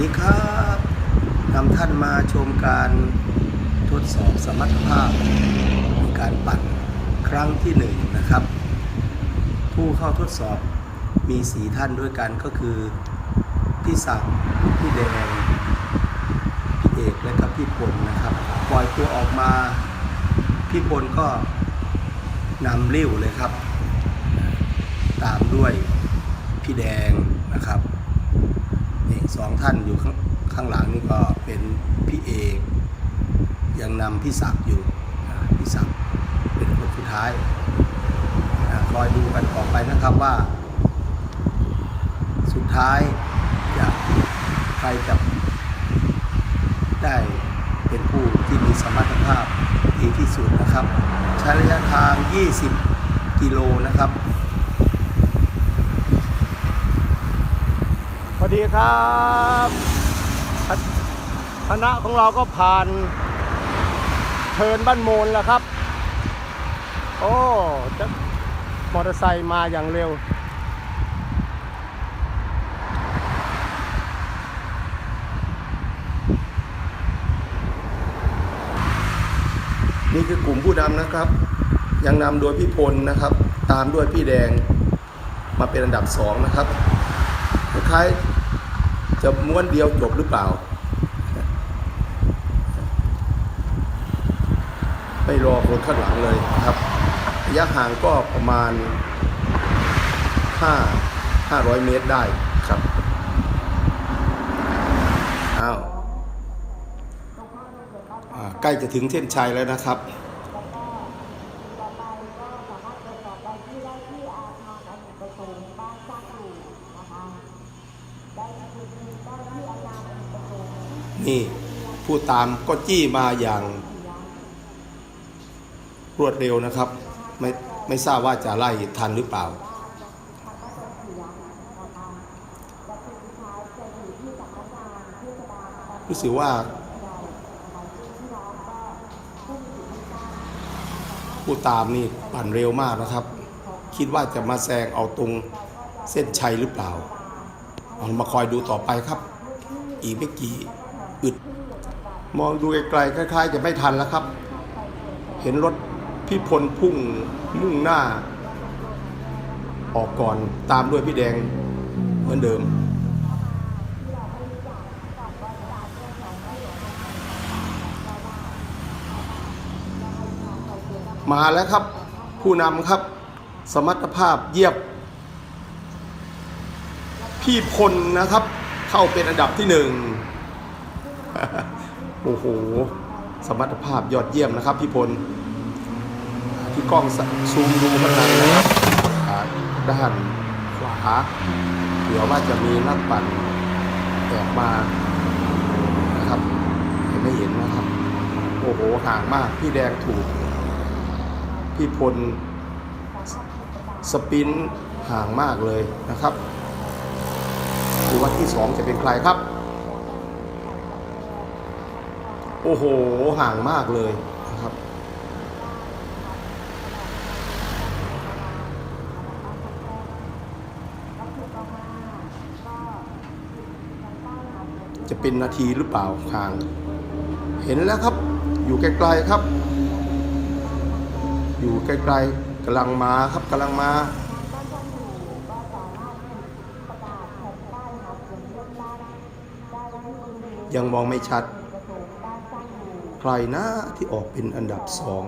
ดีครับนำท่านมาชมการทดสอบสมรรถภาพในการปั่นครั้งที่หนึ่งนะครับ ผู้เข้าทดสอบมีสีท่านด้วยกันก็คือ พี่ศักพี่แดงพี่เอกและก็พี่พลนะครับ ปล่อยตัวออกมา พี่พลก็นำริ้วเลยครับ ตามด้วยพี่แดงนะครับ นี่สองท่านอยู่ข้างข้างหลังนี่ก็เป็นพี่เอกยังนำพี่ศักดิ์อยู่พี่ศักดิ์เป็นคนสุดท้ายคอยดูกันต่อไปนะครับว่า สุดท้ายจะใครจะได้เป็นผู้ที่มีสมรรถภาพดีที่สุดนะครับ ใช้ระยะทาง 20 กิโลนะครับ วัสดีครับคณะของเราก็ผ่านเทินบ้านโมนแล้วครับ โอ้จะมอเตอร์ไซค์มาอย่างเร็ว นี่คือกลุ่มผู้นำนะครับ ยังนำโดยพี่พลนะครับ ตามด้วยพี่แดงมาเป็นอันดับสองนะครับคล้าย จะม้วนเดียวจบหรือเปล่า ไม่รอคนข้างหลังเลยนะครับระยะห่างก็ประมาณ 5 500 เมตรได้ครับอ้าวอ่าใกล้จะถึงเส้นชัยแล้วนะครับ นี่ผู้ตามก็จี้มาอย่างรวดเร็วนะครับ ไม่ไม่ทราบว่าจะไล่ทันหรือเปล่า รู้สึกว่าผู้ตามนี่ปั่นเร็วมากนะครับ คิดว่าจะมาแซงเอาตรงเส้นชัยหรือเปล่า เอามาคอยดูต่อไปครับ อีกไม่กี่อึด มองดูไกลๆคล้าย ๆ จะไม่ทันแล้วครับ เห็นรถพี่พลพุ่งมุ่งหน้า ออกก่อนตามด้วยพี่แดงเหมือนเดิมมาแล้วครับ ผู้นำครับ สมรรถภาพเยียบ พี่พลนะครับ เข้าเป็นอันดับที่หนึ่งโอ้โหสมรรถภาพยอดเยี่ยมนะครับพี่พลที่กล้องซูมดูข้างในนะครับอ่าด้านขวาเผื่อว่าจะมีนักปั่นแอบมานะครับเห็นไม่เห็นนะครับ โอ้โหห่างมากพี่แดงถูก พี่พลสปินห่างมากเลยนะครับ ดูว่าที่สองจะเป็นใครครับ โอ้โห ห่างมากเลยนะครับ จะเป็นนาทีหรือเปล่าห่าง เห็นแล้วครับ อยู่ไกลๆครับ อยู่ไกลๆกำลังมาครับกำลังมา ยังมองไม่ชัด ใครนะที่ออกเป็นอันดับสอง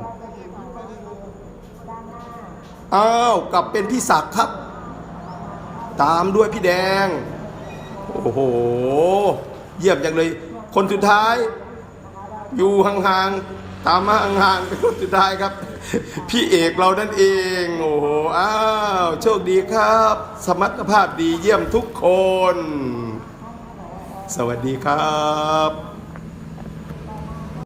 อ้าวกลับเป็นพี่ศักดิ์ครับ ตามด้วยพี่แดง โอ้โห เยี่ยมจังเลย คนสุดท้าย อยู่ห่างๆ ตามมาห่างๆเป็นคนสุดท้ายครับ พี่เอกเรานั่นเอง โอ้โห อ้าว โชคดีครับ สมรรถภาพดีเยี่ยมทุกคน สวัสดีครับ